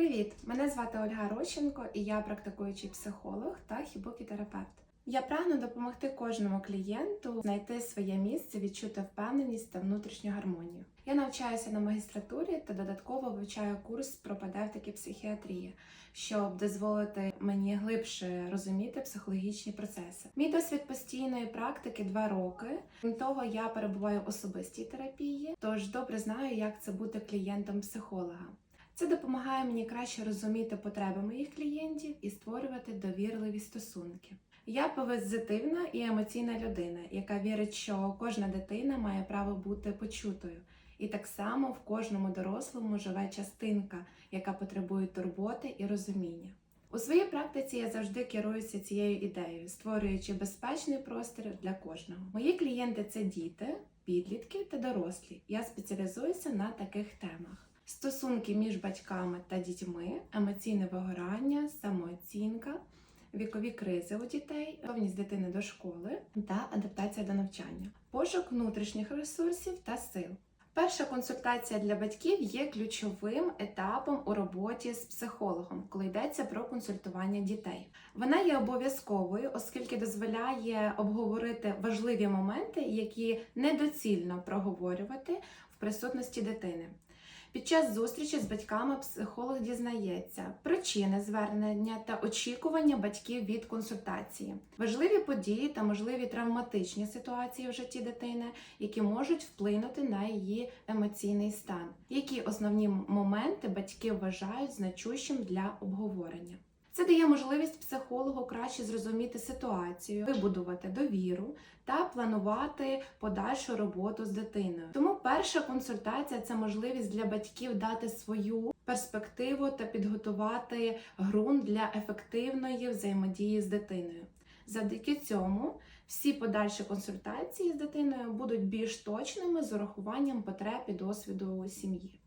Привіт! Мене звати Ольга Рощенко і я практикуючий психолог та хібокітерапевт. Я прагну допомогти кожному клієнту знайти своє місце, відчути впевненість та внутрішню гармонію. Я навчаюся на магістратурі та додатково вивчаю курс пропедевтики психіатрії, щоб дозволити мені глибше розуміти психологічні процеси. Мій досвід постійної практики два роки. Крім того, я перебуваю в особистій терапії, тож добре знаю, як це бути клієнтом психолога. Це допомагає мені краще розуміти потреби моїх клієнтів і створювати довірливі стосунки. Я позитивна і емоційна людина, яка вірить, що кожна дитина має право бути почутою. І так само в кожному дорослому живе частинка, яка потребує турботи і розуміння. У своїй практиці я завжди керуюся цією ідеєю, створюючи безпечний простір для кожного. Мої клієнти це діти, підлітки та дорослі. Я спеціалізуюся на таких темах. Стосунки між батьками та дітьми, емоційне вигорання, самооцінка, вікові кризи у дітей, готовність дитини до школи та адаптація до навчання, пошук внутрішніх ресурсів та сил. Перша консультація для батьків є ключовим етапом у роботі з психологом, коли йдеться про консультування дітей. Вона є обов'язковою, оскільки дозволяє обговорити важливі моменти, які недоцільно проговорювати в присутності дитини. Під час зустрічі з батьками психолог дізнається причини звернення та очікування батьків від консультації, важливі події та можливі травматичні ситуації в житті дитини, які можуть вплинути на її емоційний стан. Які основні моменти батьки вважають значущим для обговорення? Це дає можливість психологу краще зрозуміти ситуацію, вибудувати довіру та планувати подальшу роботу з дитиною. Тому перша консультація це можливість для батьків дати свою перспективу та підготувати ґрунт для ефективної взаємодії з дитиною. Завдяки цьому всі подальші консультації з дитиною будуть більш точними з урахуванням потреб і досвіду сім'ї.